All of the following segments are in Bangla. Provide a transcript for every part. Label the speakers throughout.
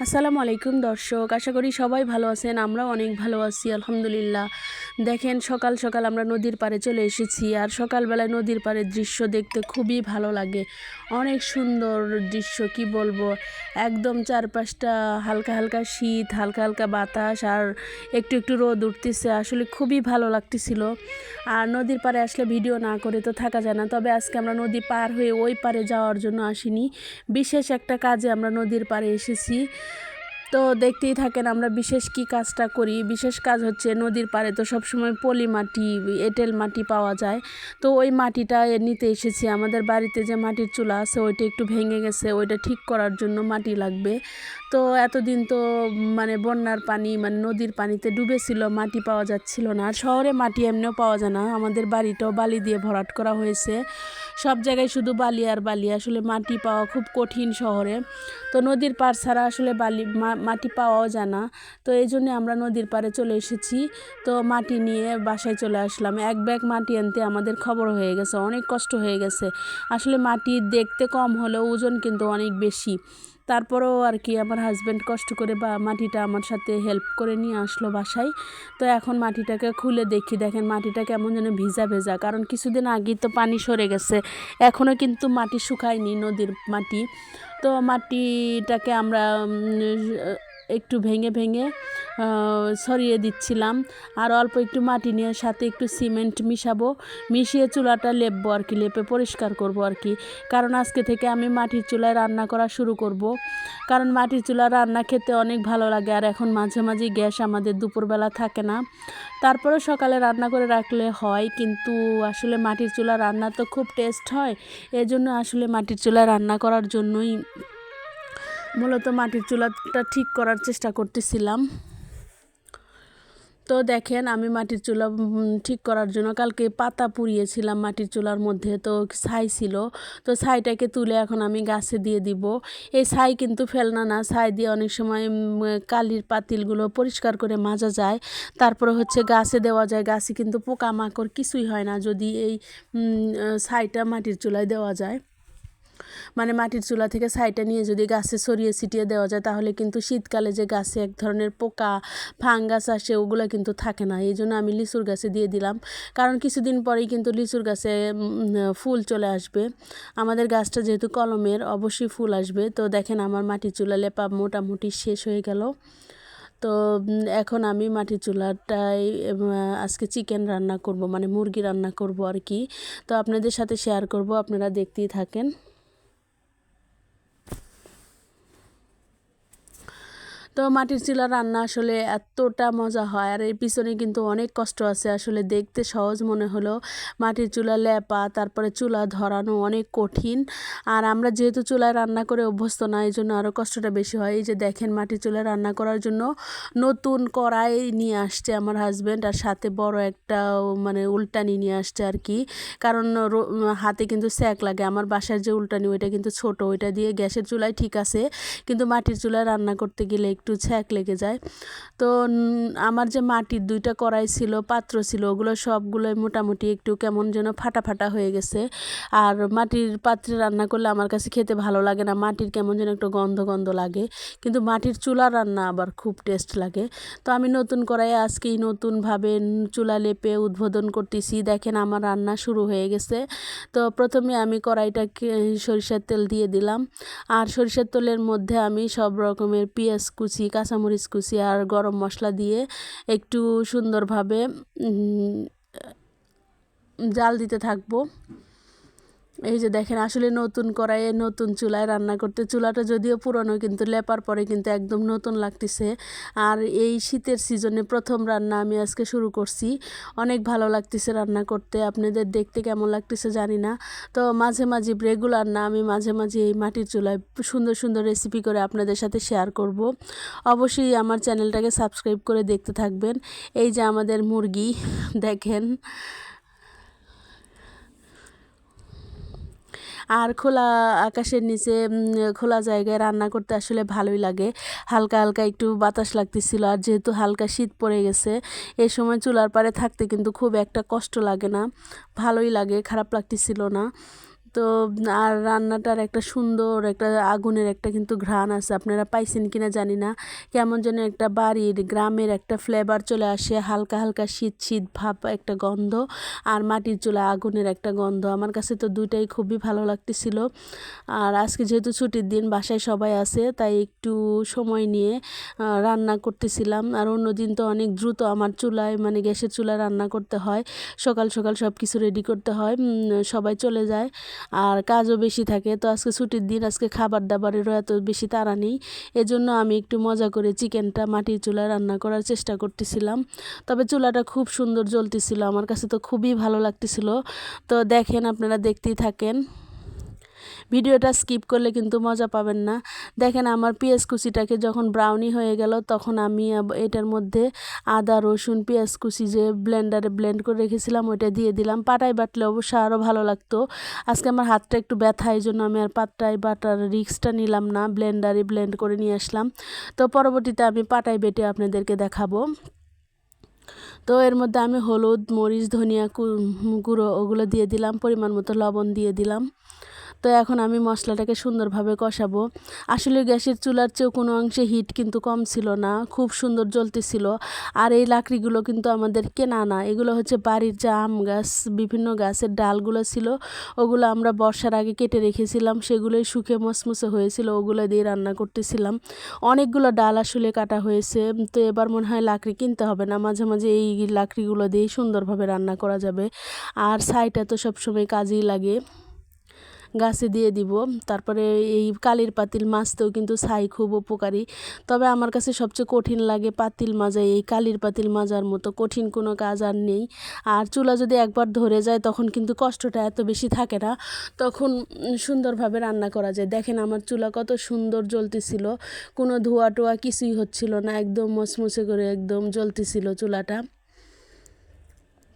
Speaker 1: আসসালামু আলাইকুম দর্শক আশা করি সবাই ভালো আছেন আমরাও অনেক ভালো আছি আলহামদুলিল্লাহ। দেখেন সকাল সকাল আমরা নদীর পাড়ে চলে এসেছি আর সকালবেলায় নদীর পাড়ের দৃশ্য দেখতে খুবই ভালো লাগে। অনেক সুন্দর দৃশ্য, কি বলব? একদম চারপাশটা হালকা হালকা শীত, হালকা হালকা বাতাস আর একটু একটু রোদ উঠতেছে। আসলে খুবই ভালো লাগতেছিল। আর নদীর পাড়ে আসলে ভিডিও না করে তো থাকা যায় না। তবে আজকে আমরা নদী পার হয়ে ওই পারে যাওয়ার জন্য আসিনি। বিশেষ একটা কাজে আমরা নদীর পাড়ে এসেছি। তো দেখতেই থাকেন আমরা বিশেষ কি কাজটা করি, বিশেষ কাজ হচ্ছে নদীর পাড়ে তো সবসময় পলি মাটি, এঁটেল মাটি পাওয়া যায়। তো ওই মাটিটা নিতে এসেছি। আমাদের বাড়িতে যে মাটির চুলা আছে, ওইটা একটু ভেঙে গেছে, ওইটা ঠিক করার জন্য মাটি লাগবে। তো এতদিন তো মানে বন্যার পানি মানে নদীর পানিতে ডুবেছিল, মাটি পাওয়া যাচ্ছিল না। আর শহরে মাটি এমনিও পাওয়া যায় না। আমাদের বাড়িটাও বালি দিয়ে ভরাট করা হয়েছে। সব জায়গায় শুধু বালি আর বালি। আসলে মাটি পাওয়া খুব কঠিন শহরে। তো নদীর পার ছাড়া আসলে বালি মাটি পাওয়াও যায় না। তো এই জন্যে আমরা নদীর পাড়ে চলে এসেছি। তো মাটি নিয়ে বাসায় চলে আসলাম। এক ব্যাগ মাটি আনতে আমাদের খবর হয়ে গেছে। অনেক কষ্ট হয়ে গেছে। আসলে মাটি দেখতে কম হলেও ওজন কিন্তু অনেক বেশি। তারপরেও আর কি আমার হাজব্যান্ড কষ্ট করে বা মাটিটা আমার সাথে হেল্প করে নিয়ে আসলো বাসায়। তো এখন মাটিটাকে খুলে দেখি, দেখেন মাটিটা কেমন যেন ভিজা ভেজা। কারণ কিছুদিন আগেই তো পানি সরে গেছে এখনও কিন্তু মাটি শুকায়নি নদীর মাটি। তো মাটিটাকে আমরা একটু ভেঙে ভেঙে সরিয়ে দিচ্ছিলাম। আর অল্প একটু মাটি নিয়ে সাথে একটু সিমেন্ট মিশাবো। মিশিয়ে চুলাটা লেপবো আর কি, লেপে পরিষ্কার করব আর কি। কারণ আজকে থেকে আমি মাটির চুলায় রান্না করা শুরু করব। কারণ মাটির চুলা রান্না খেতে অনেক ভালো লাগে। আর এখন মাঝে মাঝে গ্যাস আমাদের দুপুরবেলা থাকে না। তারপরে সকালে রান্না করে রাখলে হয়। কিন্তু আসলে মাটির চুলা রান্না তো খুব টেস্ট হয়। এজন্য আসলে মাটির চুলা রান্না করার জন্যই মূলত মাটির চুলাটা ঠিক করার চেষ্টা করতেছিলাম। তো দেখেন, আমি মাটির চুলা ঠিক করার জন্য কালকে পাতা পুড়িয়েছিলাম মাটির চুলার মধ্যে, তো ছাই ছিল। তো ছাইটাকে তুলে এখন আমি গাছে দিয়ে দিব। এই ছাই কিন্তু ফেলনা না, ছাই দিয়ে অনেক সময় কালির পাতিলগুলো পরিষ্কার করে মাজা যায়। তারপরে হচ্ছে গাছে দেওয়া যায়, গাছে কিন্তু পোকামাকড় কিছুই হয় না যদি এই ছাইটা মাটির চুলায় দেওয়া যায়। মানে মাটির চুলা থেকে ছাইটা নিয়ে যদি গাছে ছড়িয়ে ছিটিয়ে দেওয়া যায়, তাহলে কিন্তু শীতকালে যে গাছে এক ধরনের পোকা, ফাঙ্গাস আসে, ওগুলো কিন্তু থাকে না। এই জন্য আমি লিচুর গাছে দিয়ে দিলাম। কারণ কিছুদিন পরেই কিন্তু লিচুর গাছে ফুল চলে আসবে। আমাদের গাছটা যেহেতু কলমের, অবশ্যই ফুল আসবে। তো দেখেন আমার মাটির চুলা লেপা মোটামুটি শেষ হয়ে গেল। তো এখন আমি মাটির চুলাটায় আজকে চিকেন রান্না করব মানে মুরগি রান্না করব আর কি। তো আপনাদের সাথে শেয়ার করব, আপনারা দেখতেই থাকেন। তো মাটির চুলা রান্না আসলে এতটা মজা হয়। আর এর পিছনে কিন্তু অনেক কষ্ট আছে। আসলে দেখতে সহজ মনে হলো। মাটির চুলা লেপা, তারপরে চুলা ধরানো অনেক কঠিন। আর আমরা যেহেতু চুলায় রান্না করে অভ্যস্ত না এই জন্য আরও কষ্টটা বেশি হয়। এই যে দেখেন, মাটির চুলায় রান্না করার জন্য নতুন কড়াই নিয়ে আসছে আমার হাজব্যান্ড আর সাথে বড় একটা মানে উল্টানি নিয়ে আসছে আর কি। কারণ হাতে কিন্তু স্যাক লাগে। আমার বাসার যে উল্টানি, ওইটা কিন্তু ছোট। ওইটা দিয়ে গ্যাসের চুলায় ঠিক আছে। কিন্তু মাটির চুলায় রান্না করতে গেলে একটু ছ্যাঁক লেগে যায়। তো আমার যে মাটির দুইটা কড়াই ছিল, পাত্র ছিল, ওগুলো সবগুলোই মোটামুটি একটু কেমন যেন ফাটা ফাটা হয়ে গেছে। আর মাটির পাত্রে রান্না করলে আমার কাছে খেতে ভালো লাগে না, মাটির কেমন যেন একটু গন্ধ গন্ধ লাগে। কিন্তু মাটির চুলা রান্না আবার খুব টেস্ট লাগে। তো আমি নতুন কড়াই আজকেই নতুনভাবে চুলা লেপে উদ্বোধন করতেছি। দেখেন আমার রান্না শুরু হয়ে গেছে। তো প্রথমে আমি কড়াইটাকে সরিষার তেল দিয়ে দিলাম। আর সরিষার তেলের মধ্যে আমি সব রকমের পেঁয়াজ কুচি কুচি কাঁচামরিচ কুচি আর গরম মশলা দিয়ে একটু সুন্দরভাবে জাল দিতে থাকব। এই যে দেখেন, আসলে নতুন কড়াইয়ে নতুন চুলায় রান্না করতে, চুলাটা যদিও পুরনো, কিন্তু লেপার পরে কিন্তু একদম নতুন লাগতেছে। আর এই শীতের সিজনে প্রথম রান্না আমি আজকে শুরু করছি। অনেক ভালো লাগতেছে রান্না করতে, আপনাদের দেখতে কেমন লাগতেছে জানি না। তো মাঝে মাঝে রেগুলার না, আমি মাঝে মাঝে এই মাটির চুলায় সুন্দর সুন্দর রেসিপি করে আপনাদের সাথে শেয়ার করব। অবশ্যই আমার চ্যানেলটাকে সাবস্ক্রাইব করে দেখতে থাকবেন। এই যে আমাদের মুরগি, দেখেন। আর খোলা আকাশের নিচে খোলা জায়গায় রান্না করতে আসলে ভালোই লাগে। হালকা হালকা একটু বাতাস লাগতেছিল আর যেহেতু হালকা শীত পড়ে গেছে এই সময় চুলার পাড়ে থাকতে কিন্তু খুব একটা কষ্ট লাগে না। ভালোই লাগে, খারাপ লাগতেছিল না। তো, আর রান্নাটার একটা সুন্দর একটা আগুনের একটা কিন্তু ঘ্রাণ আছে। আপনারা পাইছেন কিনা জানি না। কেমন যেন একটা বাড়ির, গ্রামের একটা ফ্লেভার চলে আসে, হালকা হালকা শীত শীত ভাব একটা গন্ধ আর মাটির চুলা আগুনের একটা গন্ধ। আমার কাছে তো দুইটাই খুবই ভালো লাগতেছিল। আর আজকে যেহেতু ছুটির দিন, বাসায় সবাই আছে, তাই একটু সময় নিয়ে রান্না করতেছিলাম। আর অন্য দিন তো অনেক দ্রুত আমার চুলায় মানে গ্যাসের চুলায় রান্না করতে হয়। সকাল সকাল সব কিছু রেডি করতে হয়। সবাই চলে যায়। আর কাজও বেশি থাকে। তো আজকে ছুটির দিন, আজকে খাবার দাবারেরও এত বেশি তাড়া নেই। এজন্য আমি একটু মজা করে চিকেনটা মাটির চুলায় রান্না করার চেষ্টা করতেছিলাম। তবে চুলাটা খুব সুন্দর জ্বলতেছিল। আমার কাছে তো খুবই ভালো লাগতেছিল। তো দেখেন, আপনারা দেখতেই থাকেন। ভিডিওটা স্কিপ করলে কিন্তু মজা পাবেন না। দেখেন আমার পেঁয়াজ কুচিটাকে যখন ব্রাউনি হয়ে গেল, তখন আমি এটার মধ্যে আদা, রসুন, পেঁয়াজ কুচি যে ব্লেন্ডারে ব্লেন্ড করে রেখেছিলাম, ওইটা দিয়ে দিলাম। পাটায় বাটলে অবশ্য আরও ভালো লাগতো। আজকে আমার হাতটা একটু ব্যথা এই জন্য আমি আর পাটায় বাটার রিক্সটা নিলাম না ব্লেন্ডারে ব্লেন্ড করে নিয়ে আসলাম। তো পরবর্তীতে আমি পাটায় বেটে আপনাদেরকে দেখাবো। তো এর মধ্যে আমি হলুদ, মরিচ, ধনিয়া গুঁড়ো ওগুলো দিয়ে দিলাম, পরিমাণ মতো লবণ দিয়ে দিলাম। তো এখন আমি মশলাটাকে সুন্দরভাবে কষাবো। আসলে গ্যাসের চুলার চেয়েও কোনো অংশে হিট কিন্তু কম ছিল না, খুব সুন্দর জ্বলতেছিল। আর এই লাকড়িগুলো কিন্তু আমাদের কেনা না। এগুলো হচ্ছে বাড়ির যে আম গাছ, বিভিন্ন গাছের ডালগুলো ছিল, ওগুলো আমরা বর্ষার আগে কেটে রেখেছিলাম। সেগুলোই শুকে মসমসে হয়েছিল, ওগুলো দিয়ে রান্না করতেছিলাম। অনেকগুলো ডাল আসলে কাটা হয়েছে। তো এবার মনে হয় লাকড়ি কিনতে হবে না। মাঝে মাঝে এই লাকড়িগুলো দিয়েই সুন্দরভাবে রান্না করা যাবে। আর ছাইটা তো সবসময় কাজেই লাগে। গাছে দিয়ে দিব। তারপরে এই কালির পাতিল মাছতেও কিন্তু ছাই খুব উপকারী। তবে আমার কাছে সবচেয়ে কঠিন লাগে পাতিল মাজা। এই কালির পাতিল মাজার মতো কঠিন কোনো কাজ আর নেই। আর চুলা যদি একবার ধরে যায়, তখন কিন্তু কষ্টটা এত বেশি থাকে না। তখন সুন্দরভাবে রান্না করা যায়। দেখেন আমার চুলা কত সুন্দর জ্বলতেছিল। কোনো ধোয়া টোয়া কিছুই হচ্ছিল না। একদম মচমচে করে একদম জ্বলতেছিল চুলাটা।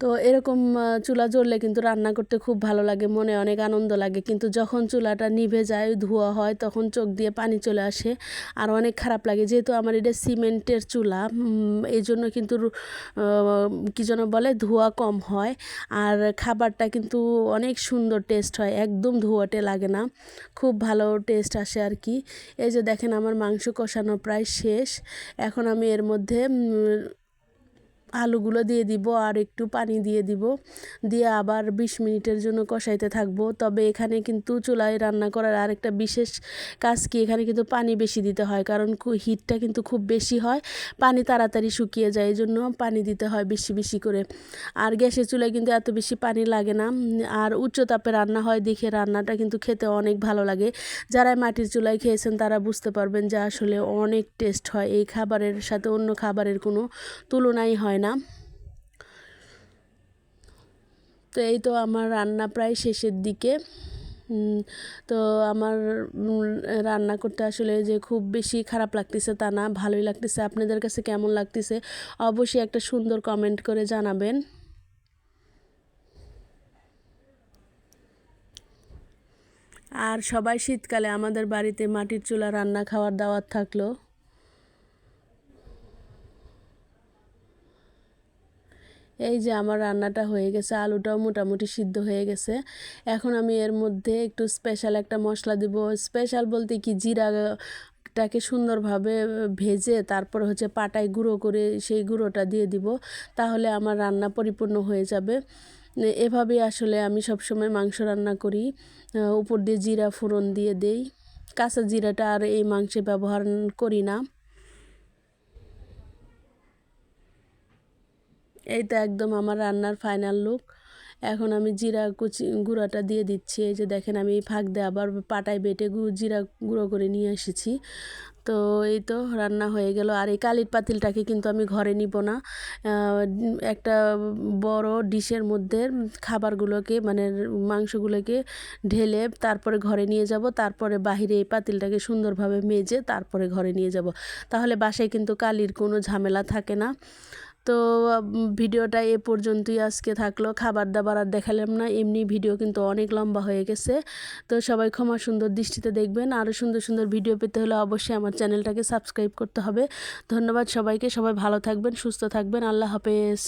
Speaker 1: তো এরকম চুলা জ্বললে কিন্তু রান্না করতে খুব ভালো লাগে, মনে অনেক আনন্দ লাগে। কিন্তু যখন চুলাটা নিভে যায়, ধোয়া হয়, তখন চোখ দিয়ে পানি চলে আসে আর অনেক খারাপ লাগে। যেহেতু আমার এটা সিমেন্টের চুলা এই জন্য কিন্তু কী যেন বলে, ধোয়া কম হয় আর খাবারটা কিন্তু অনেক সুন্দর টেস্ট হয়, একদম ধোয়াটে লাগে না, খুব ভালো টেস্ট আসে আর কি। এই যে দেখেন, আমার মাংস কষানো প্রায় শেষ, এখন আমি এর মধ্যে আলুগুলো দিয়ে দিব আর একটু পানি দিয়ে দিব। দিয়ে আবার বিশ মিনিটের জন্য কষাইতে থাকব। তবে এখানে কিন্তু চুলায় রান্না করার আরেকটা বিশেষ কাজ কি, এখানে কিন্তু পানি বেশি দিতে হয়। কারণ হিটটা কিন্তু খুব বেশি হয়, পানি তাড়াতাড়ি শুকিয়ে যায় এই জন্য পানি দিতে হয় বেশি বেশি করে। আর গ্যাসের চুলায় কিন্তু এত বেশি পানি লাগে না। আর উচ্চ তাপে রান্না হয় দেখে রান্নাটা কিন্তু খেতে অনেক ভালো লাগে। যারা মাটির চুলায় খেয়েছেন তারা বুঝতে পারবেন যে আসলে অনেক টেস্ট হয়। এই খাবারের সাথে অন্য খাবারের কোনো তুলনাই হয় না। না তো এই তো আমার রান্না প্রায় শেষের দিকে। তো আমার রান্না করতে আসলে যে খুব বেশি খারাপ লাগতেছে তা না, ভালোই লাগতেছে। আপনাদের কাছে কেমন লাগতেছে? অবশ্যই একটা সুন্দর কমেন্ট করে জানাবেন। আর সবাই শীতকালে আমাদের বাড়িতে মাটির চুলা রান্না খাওয়ার দাওয়াত থাকল। এই যে আমার রান্নাটা হয়ে গেছে, আলুটাও মোটামুটি সিদ্ধ হয়ে গেছে। এখন আমি এর মধ্যে একটু স্পেশাল একটা মশলা দিব। স্পেশাল বলতে কি জিরা টাকে সুন্দরভাবে ভেজে তারপর হচ্ছে পাটায় গুঁড়ো করে সেই গুঁড়োটা দিয়ে দিব, তাহলে আমার রান্না পরিপূর্ণ হয়ে যাবে। এভাবেই আসলে আমি সবসময় মাংস রান্না করি। উপর দিয়ে জিরা ফোড়ন দিয়ে দেই। কাঁচা জিরাটা আর এই মাংসে ব্যবহার করি না। এই তো একদম আমার রান্নার ফাইনাল লুক এখন আমি জিরা কুচি, গুঁড়াটা দিয়ে দিচ্ছি। এই যে দেখেন আমি ফাঁক দিয়ে আবার পাটায় বেটে জিরা গুঁড়ো করে নিয়ে এসেছি। তো এই তো রান্না হয়ে গেল। আর এই কালির পাতিলটাকে কিন্তু আমি ঘরে নিব না। একটা বড় ডিশের মধ্যে খাবারগুলোকে মানে মাংসগুলোকে ঢেলে তারপরে ঘরে নিয়ে যাব। তারপরে বাহিরে এই পাতিলটাকে সুন্দরভাবে মেজে তারপরে ঘরে নিয়ে যাব। তাহলে বাসায় কিন্তু কালির কোনো ঝামেলা থাকে না। তো ভিডিওটা এ পর্যন্তই আজকে থাকল। খাবার দাবার আর দেখালাম না, এমনি ভিডিও কিন্তু অনেক লম্বা হয়ে গেছে। তো সবাই ক্ষমা সুন্দর দৃষ্টিতে দেখবেন। আরও সুন্দর সুন্দর ভিডিও পেতে হলে অবশ্যই আমার চ্যানেলটাকে সাবস্ক্রাইব করতে হবে। ধন্যবাদ সবাইকে। সবাই ভালো থাকবেন, সুস্থ থাকবেন। আল্লাহ হাফেজ।